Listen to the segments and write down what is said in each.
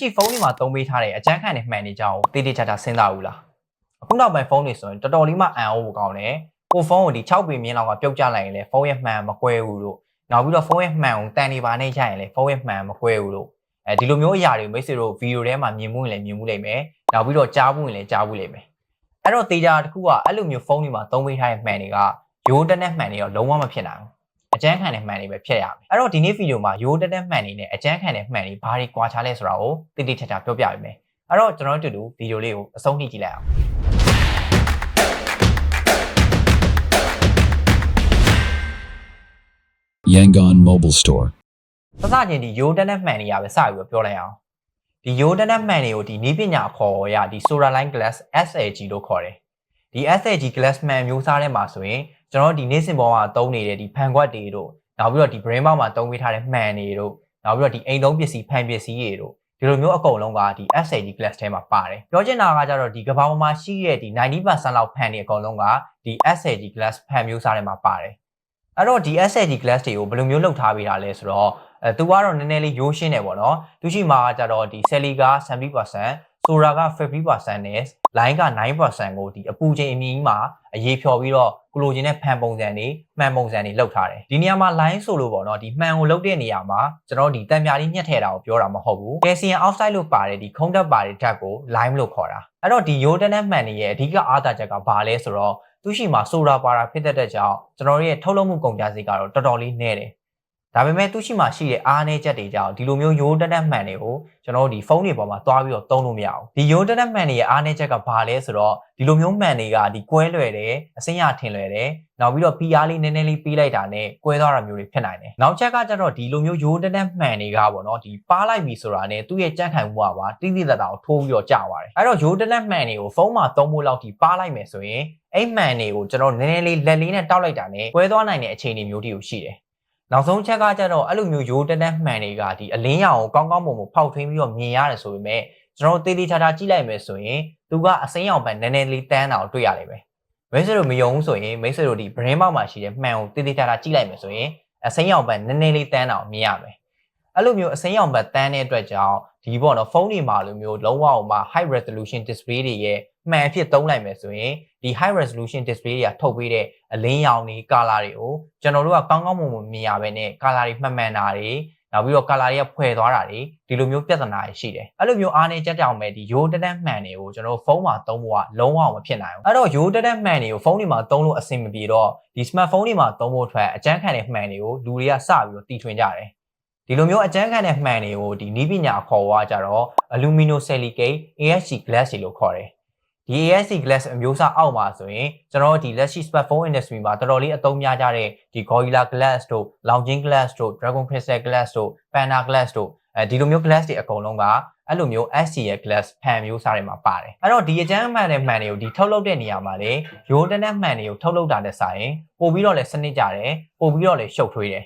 ရှိဖုန်းတွေမှာသုံးပေးထားတဲ့အကြမ်းခံတဲ့မှန်နေကြအောင်တည်တည်ချာချာစဉ်းစားဘူးလားအခုနောက်ပိုင်းဖုန်းတွေဆိုရင်တော်တော်လေးမှအန်အောင်ကောင်းတယ်ကိုဖုန်းကိုဒီ6ပေမြင်းလောက်ကပြုတ်ကျလိုက်ရင်လေဖုန်းရဲ့မှန်မကွဲဘူးလို့နောက်ပြီးတော့ဖုန်းရဲ့မှန်ကိုတန်နေပါနဲ့ရရင်လေဖုန်းရဲ့မှန်မကွဲဘူးလို့အဲဒီလိုမျိုးအရာတွေမိတ်ဆွေတို့ဗီဒီယိုထဲမှာမြင်မှုရင်လည်းမြင်မှုလိမ့်မယ်နောက်ပြီးတော့ကြားမှုရင်လည်းကြားမှုလိမ့်မယ်အဲ့တော့တေချာတစ်ခုကအဲ့လိုမျိုးဖုန်းတွေမှာသုံးပေးထားတဲ့မှန်တွေကရိုးတက်တဲ့မှန်တွေတော့လုံးဝမဖြစ်နိုင်ဘူး အကျန်းခံတဲ့မှန်တွေပဲဖြစ်ရမယ်အဲ့တော့ဒီနေ့ဗီဒီယိုမှာရိုးတက်တဲ့မှန်တွေနဲ့အကျန်းခံတဲ့မှန်တွေဘာတွေကွာခြားလဲဆိုတာကိုတိတိကျကျပြောပြပေးမယ်အဲ့တော့ကျွန်တော်တို့တူတူဗီဒီယိုလေးကိုအဆုံးထိကြည့်လိုက်အောင် Yangon Mobile Store. စစချင်းဒီရိုးတက်တဲ့မှန်တွေကပဲစပြီးတော့ပြောလိုက်အောင်ဒီရိုးတက်တဲ့မှန်တွေကိုဒီနီးပညာခေါ်ရဒီ Solar Line Glass SLG လို့ခေါ်တယ် ဒီ SLG Glassman မျိုးစားထဲမှာဆိုရင်ကျွန်တော်ဒီနေ့စဉ်ပေါ်မှာသုံးနေတဲ့ဒီဖန်ခွက်တွေတို့နောက်ပြီးတော့ဒီ brain box မှာသုံးပေးထားတဲ့မှန်တွေတို့နောက်ပြီးတော့ဒီအိမ်သုံးပစ္စည်းဖန်ပစ္စည်းတွေတို့ဒီလိုမျိုးအကုန်လုံးကဒီ SLG class ထဲမှာပါတယ်ပြောချင်တာကကြတော့ဒီကဘာပေါ်မှာရှိတဲ့ဒီ90%လောက်ဖန်တွေအကုန်လုံးကဒီ SLG class ဖန်မျိုးစားထဲမှာပါတယ်အဲ့တော့ဒီ SLG class တွေကိုဘယ်လိုမျိုးလုပ်ထားပေးတာလဲဆိုတော့အဲသူကတော့နည်းနည်းလေးရိုးရှင်းတယ်ပေါ့နော်သူရှိမှာကကြတော့ဒီ Celica 70% ဆိုတာက50%နဲ့ line က9%ကိုဒီအပူချိန်အမြင့်ကြီးမှာအရေးဖြော်ပြီးတော့ကလိုချင်တဲ့ဖန်ပုံစံတွေမှန်ပုံစံတွေလောက်ထားတယ်ဒီနေရာမှာ line ဆိုလို့ပေါ့နော်ဒီမှန်ကိုလောက်တဲ့နေရာမှာကျွန်တော်ဒီတံပြားလေးညှက်ထည့်တာကိုပြောတာမဟုတ်ဘူး calcium oxide လို့ပါတယ်ဒီခုံးဓာတ်ပါတဲ့ဓာတ်ကို lime လို့ခေါ်တာအဲ့တော့ဒီယိုတန်နဲ့မှန်နေရဲ့အဓိကအားသာချက်ကဘာလဲဆိုတော့သူရှိမှာဆိုတာပါတာဖြစ်တဲ့အတွက်ကြောင့်ကျွန်တော်ရဲ့ထုတ်လုပ်မှုကုန်ကျစရိတ်ကတော့တော်တော်လေးနည်းတယ် ဒါပေမဲ့သူရှိမှရှိတဲ့အားနည်းချက်တွေကြောင့်ဒီလိုမျိုးရိုးတက်တက်မှန်တွေကိုကျွန်တော်တို့ဒီဖုန်းတွေပေါ်မှာတွားပြီးတော့သုံးလို့မရဘူးဒီရိုးတက်တက်မှန်တွေရဲ့အားနည်းချက်ကဘာလဲဆိုတော့ဒီလိုမျိုးမှန်တွေကဒီကွဲလွယ်တယ်အစင်းရထင်လွယ်တယ်နောက်ပြီးတော့ PR လေးနည်းနည်းလေးပေးလိုက်တာနဲ့ကွဲသွားတာမျိုးတွေဖြစ်နိုင်တယ်နောက်ချက်ကကျတော့ဒီလိုမျိုးရိုးတက်တက်မှန်တွေကပေါ့နော်ဒီပါလိုက်ပြီဆိုတာနဲ့သူ့ရဲ့ကြန့်ခိုင်မှုကပါတိတိတတ်တာကိုထိုးပြီးတော့ကြာသွားတယ်အဲ့တော့ရိုးတက်တက်မှန်တွေကိုဖုန်းမှာသုံးဖို့လောက်ထိပါလိုက်မယ်ဆိုရင်အဲ့မှန်တွေကိုကျွန်တော်နည်းနည်းလေးလက်လေးနဲ့တောက်လိုက်တာနဲ့ကွဲသွားနိုင်တဲ့အခြေအနေမျိုးတွေရှိတယ် နောက်ဆုံးချက်ကကျတော့အဲ့လိုမျိုးရိုးတက်တက်မှန်တွေကဒီအလင်းရောင်ကိုကောင်းကောင်းမွန်မွန်ဖောက်ထွင်းပြီးတော့မြင်ရတယ်ဆိုပေမဲ့ကျွန်တော်တေးသေးချာချာကြည့်လိုက်မယ်ဆိုရင်သူကအစိမ်းရောင်ပန်နည်းနည်းလေးတန်းတာကိုတွေ့ရတယ်ပဲမိတ်ဆွေတို့မယုံဘူးဆိုရင်မိတ်ဆွေတို့ဒီ brain box မှာရှိတဲ့မှန်ကိုတေးသေးချာချာကြည့်လိုက်မယ်ဆိုရင်အစိမ်းရောင်ပန်နည်းနည်းလေးတန်းတာကိုမြင်ရမယ်အဲ့လိုမျိုးအစိမ်းရောင်ပန်တန်းတဲ့အတွက်ကြောင့်ဒီပေါ့နော်ဖုန်းတွေမှာလိုမျိုးလုံးဝအောင်မှာ high resolution display တွေရဲ့ မှန်အဖြစ်သုံးလိုက်မယ်ဆိုရင်ဒီ high resolution display တွေကထုတ်ပေးတဲ့အလင်းရောင်တွေ color တွေကိုကျွန်တော်တို့ကကောင်းကောင်းမွန်မွန်မြင်ရပဲနဲ့ color တွေမှန်မှန်တာတွေနောက်ပြီးတော့ color တွေကဖွယ်သွားတာတွေဒီလိုမျိုးပြဿနာတွေရှိတယ်အဲ့လိုမျိုးအားနေချက်တောင်မဲ့ဒီရိုးတက်တက်မှန်တွေကိုကျွန်တော်တို့ဖုန်းမှာသုံးဖို့ကလုံးဝမဖြစ်နိုင်ဘူးအဲ့တော့ရိုးတက်တက်မှန်တွေကိုဖုန်းတွေမှာသုံးလို့အဆင်မပြေတော့ဒီ smartphone တွေမှာသုံးဖို့အတွက်အကျန်းခံတဲ့မှန်တွေကိုလူတွေကစပြီးတော့တီထွင်ကြတယ်ဒီလိုမျိုးအကျန်းခံတဲ့မှန်တွေကိုဒီနီးပညာခေါ်ဝါကြတော့ aluminosilicate ASC glass တွေလို့ခေါ်တယ် ဒီ ASC glass အမျိုးအစားအောက်မှာဆိုရင်ကျွန်တော်တို့ဒီလက်ရှိ smartphone industry မှာတော်တော်လေးအသုံးများကြတဲ့ဒီ Gorilla Glass တို့ Longines Glass တို့ Dragon Crystal Glass တို့ Panda Glass တို့အဲဒီလိုမျိုး glass တွေအကုန်လုံးကအဲ့လိုမျိုး SC ရဲ့ glass ဖန်မျိုးစားတွေမှာပါတယ်အဲ့တော့ဒီအကျန်းမှန်တဲ့မှန်တွေကိုဒီထုတ်လုပ်တဲ့နေရာမှာလေရိုးတနက်မှန်တွေကိုထုတ်လုပ်တာနဲ့စာရင်ပို့ပြီးတော့လည်းစနစ်ကြတယ်ပို့ပြီးတော့လည်းရှုပ်ထွေးတယ်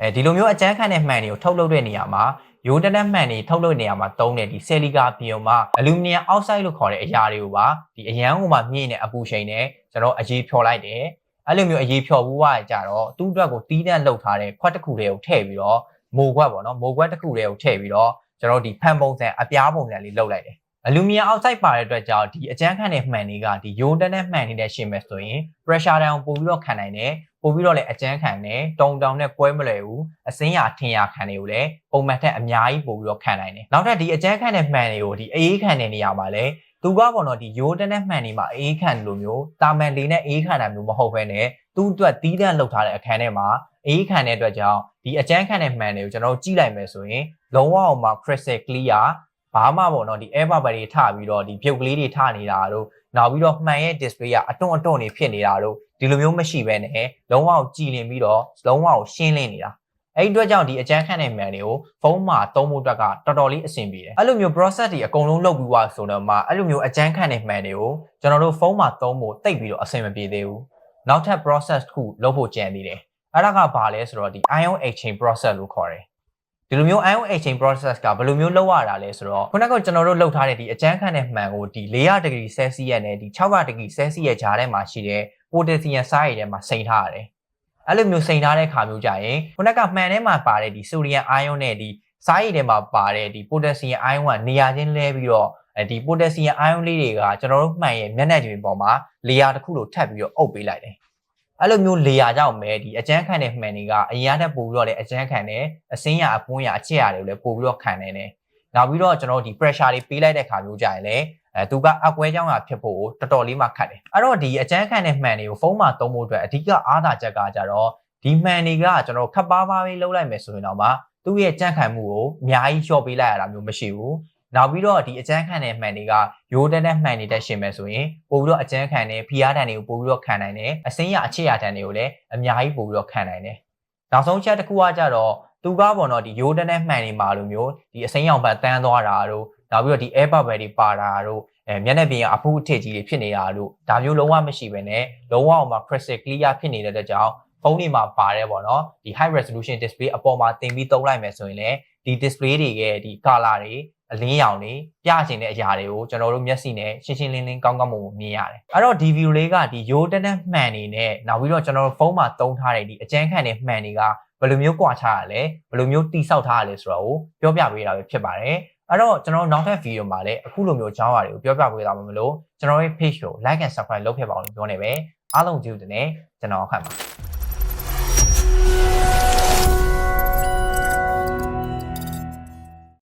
အဲဒီလိုမျိုးအကျန်းခံတဲ့မှန်တွေကိုထုတ်လုပ်တဲ့နေရာမှာ ရိုးတနက်မှန်တွေထုတ်လုပ်နေရမှာတုံးတဲ့ဒီဆယ်လီကာပြင်ုံမှာအလူမီနီယံအောက်ဆိုက်လို့ခေါ်တဲ့အရာတွေကိုပါဒီအရန်ဟိုမှာမြင့်တဲ့အပူချိန်နဲ့ကျွန်တော်အရေးဖြော်လိုက်တယ်အဲ့လိုမျိုးအရေးဖြော်ဘူးကကြတော့သူ့အတွက်ကိုတီးတန့်လှုပ်ထားတဲ့ခွက်တစ်ခုတည်းကိုထည့်ပြီးတော့မိုခွက်ပေါ့နော်မိုခွက်တစ်ခုတည်းကိုထည့်ပြီးတော့ကျွန်တော်ဒီဖန်ပုံစံအပြားပုံစံလေးလှုပ်လိုက်တယ် အလူမီနီယံအောက်ဆိုက်ပါတဲ့အတွက်ကြောင့်ဒီအကျန်းခန့်တဲ့မှန်တွေကဒီရိုးတက်တဲ့မှန်နေတဲ့ရှင်းမဲ့ဆိုရင် pressure တောင်ပို့ပြီးတော့ခံနိုင်တယ်ပို့ပြီးတော့လည်းအကျန်းခံတယ်တုံတောင်နဲ့ကွဲမလွယ်ဘူးအစင်းရထင်ရခံတွေကိုလည်းပုံမှန်ထက်အများကြီးပို့ပြီးတော့ခံနိုင်တယ်နောက်ထပ်ဒီအကျန်းခံတဲ့မှန်တွေကိုဒီအေးခံတဲ့နေရာမှာလည်းသူကပေါ့နော်ဒီရိုးတက်တဲ့မှန်တွေမှာအေးခံလိုမျိုးတာမန်လေးနဲ့အေးခံတာမျိုးမဟုတ်ဘဲနဲ့သူ့အတွက်တီးတန့်လောက်ထားတဲ့အခန်းထဲမှာအေးခံတဲ့အတွက်ကြောင့်ဒီအကျန်းခံတဲ့မှန်တွေကိုကျွန်တော်ကြည့်လိုက်မယ်ဆိုရင်လုံးဝအောင်မှာ crystal clear ဘာမှပေါ့နော်ဒီ air bubble တွေထပြီးတော့ဒီပြုတ်ကလေးတွေထနေတာတို့နောက်ပြီးတော့မှန်ရဲ့ display ကအတွန့်အတွန့်နေဖြစ်နေတာတို့ဒီလိုမျိုးမရှိဘဲနဲ့လုံးဝကြည်လင်ပြီးတော့လုံးဝရှင်းလင်းနေတာအဲ့ဒီအတွက်ကြောင့်ဒီအကျန်းခန့်တဲ့ man တွေကိုဖုန်းမှာသုံးဖို့အတွက်ကတော်တော်လေးအဆင်ပြေတယ်အဲ့လိုမျိုး process တွေအကုန်လုံးလုပ်ပြီးွားဆိုတော့မှအဲ့လိုမျိုးအကျန်းခန့်တဲ့ man တွေကိုကျွန်တော်တို့ဖုန်းမှာသုံးဖို့တိတ်ပြီးတော့အဆင်မပြေသေးဘူးနောက်ထပ် process တစ်ခုလုပ်ဖို့ကြံသေးတယ်အဲ့ဒါကဘာလဲဆိုတော့ဒီ ion exchange process လို့ခေါ်တယ် ဒီလိုမျိုး ion exchange process ကဘယ်လိုမျိုးလုပ်ရတာလဲဆိုတော့ခုနကကျွန်တော်တို့လုပ်ထားတဲ့ဒီအကျန်းခန့်တဲ့မှန်ကိုဒီ400ဒီဂရီဆဲလ်စီယပ်နဲ့ဒီ600ဒီဂရီဆဲလ်စီယပ်ကြားထဲမှာရှိတဲ့ potassium စားရည်ထဲမှာစိန်ထားရတယ်အဲ့လိုမျိုးစိန်ထားတဲ့ခါမျိုးကြရင်ခုနကမှန်ထဲမှာပါတဲ့ဒီ sodium ion နဲ့ဒီစားရည်ထဲမှာပါတဲ့ဒီ potassium ion ကနေရာချင်းလဲပြီးတော့အဲဒီ potassium ion လေးတွေကကျွန်တော်တို့မှန်ရဲ့မျက်နှာပြင်ပေါ်မှာ layer တစ်ခုလိုထပ်ပြီးတော့အုပ်ပေးလိုက်တယ် အဲ့လိုမျိုး layer ကြောင့်ပဲဒီအကျန်းခံတဲ့မှန်တွေကအရင်ကတည်းကပို့ပြီးတော့လည်းအကျန်းခံတယ်အစင်းရအပွန်းရအချက်ရတယ်လည်းပို့ပြီးတော့ခံနေတယ်နောက်ပြီးတော့ကျွန်တော်တို့ဒီ pressure တွေပေးလိုက်တဲ့ခါမျိုးကြရင်လည်းအဲသူကအကွဲကြောင်းရဖြစ်ဖို့တော်တော်လေးမှခတ်တယ်အဲ့တော့ဒီအကျန်းခံတဲ့မှန်တွေကိုဖုန်းမှာသုံးဖို့အတွက်အဓိကအားသာချက်ကကြတော့ဒီမှန်တွေကကျွန်တော်ခပ်ပါးပါးလေးလုံးလိုက်မယ်ဆိုရင်တော့မှသူ့ရဲ့ကြန့်ခံမှုကိုအများကြီးလျှော့ပေးလိုက်ရတာမျိုးမရှိဘူး နောက်ပြီးတော့ဒီအကျန်းခံတဲ့မှန်တွေကရိုးတဲ့တဲ့မှန်တွေတက်ရှင်မယ်ဆိုရင်ပို့ပြီးတော့အကျန်းခံတဲ့ဖိအားတန်တွေကိုပို့ပြီးတော့ခံနိုင်တယ်အစင်းရအခြေရတန်တွေကိုလည်းအများကြီးပို့ပြီးတော့ခံနိုင်တယ်နောက်ဆုံးချက်တစ်ခုကကြတော့သူကပေါ့နော်ဒီရိုးတဲ့တဲ့မှန်တွေမှာလိုမျိုးဒီအစင်းရောင်ဘက်တန်းသွားတာတို့နောက်ပြီးတော့ဒီ air bubble တွေပါတာတို့အဲမျက်နှာပြင်ကအဖုအထစ်ကြီးတွေဖြစ်နေတာတို့ဒါမျိုးလုံးဝမရှိဘဲနဲ့လုံးဝအောင်မှာ crystal clear ဖြစ်နေတဲ့အတွက်ကြောင့်ဖုန်းတွေမှာပါတယ်ပေါ့နော်ဒီ high resolution display အပေါ်မှာတင်ပြီးသုံးလိုက်မယ်ဆိုရင်လည်းဒီ display တွေရဲ့ဒီ color တွေ အလင်းရောင်တွေပြချင်တဲ့အရာတွေကိုကျွန်တော်တို့မျက်စိနဲ့ရှင်းရှင်းလင်းလင်းကောင်းကောင်းမွန်မွန်မြင်ရတယ်။အဲ့တော့ဒီ view လေးကဒီရိုးတက်တက်မှန်နေနဲ့နောက်ပြီးတော့ကျွန်တော်တို့ဖုန်းမှာသုံးထားတဲ့ဒီအကျန်းခံတဲ့မှန်တွေကဘယ်လိုမျိုးကွာခြားရလဲဘယ်လိုမျိုးတိဆောက်ထားရလဲဆိုတော့ကိုပြောပြပေးတာပဲဖြစ်ပါတယ်။အဲ့တော့ကျွန်တော်နောက်ထပ်ဗီဒီယိုမှာလည်းအခုလိုမျိုးအကြောင်းအရာတွေကိုပြောပြပေးတာမလို့ကျွန်တော်ရဲ့ page ကို like and subscribe လုပ်ခဲ့ပါအောင်လို့ပြောနေပဲအားလုံးကျေးဇူးတင်နေကျွန်တော်ခန့်ပါ